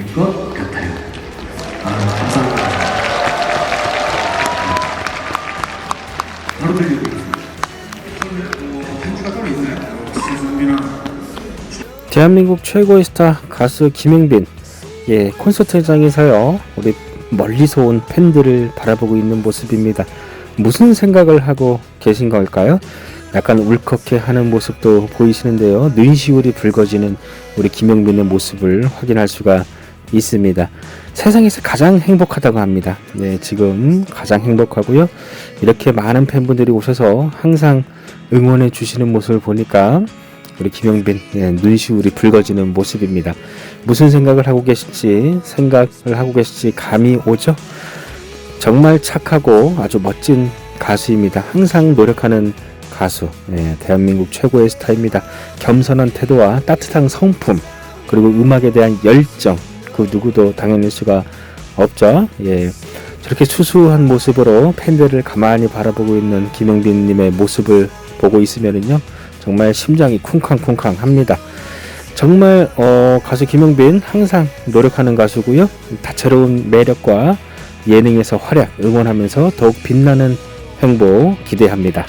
될 것 같아요. 아, 감사합니다. 바로 들려드리겠습니다. 대한민국 최고의 스타 가수 김영빈 예 콘서트장에서요 우리 멀리서 온 팬들을 바라보고 있는 모습입니다 무슨 생각을 하고 계신 걸까요 약간 울컥해 하는 모습도 보이시는데요 눈시울이 붉어지는 우리 김영빈의 모습을 확인할 수가 있습니다 세상에서 가장 행복하다고 합니다 네 지금 가장 행복하고요 이렇게 많은 팬분들이 오셔서 항상 응원해 주시는 모습을 보니까 우리 김영빈 예, 눈시울이 붉어지는 모습입니다. 무슨 생각을 하고 계실지 생각을 하고 계실지 감이 오죠. 정말 착하고 아주 멋진 가수입니다. 항상 노력하는 가수, 예, 대한민국 최고의 스타입니다. 겸손한 태도와 따뜻한 성품 그리고 음악에 대한 열정 그 누구도 당연할 수가 없죠. 예. 저렇게 수수한 모습으로 팬들을 가만히 바라보고 있는 김영빈님의 모습을 보고 있으면은요. 정말 심장이 쿵쾅쿵쾅 합니다. 정말 어, 가수 김용빈 항상 노력하는 가수고요. 다채로운 매력과 예능에서 활약 응원하면서 더욱 빛나는 행보 기대합니다.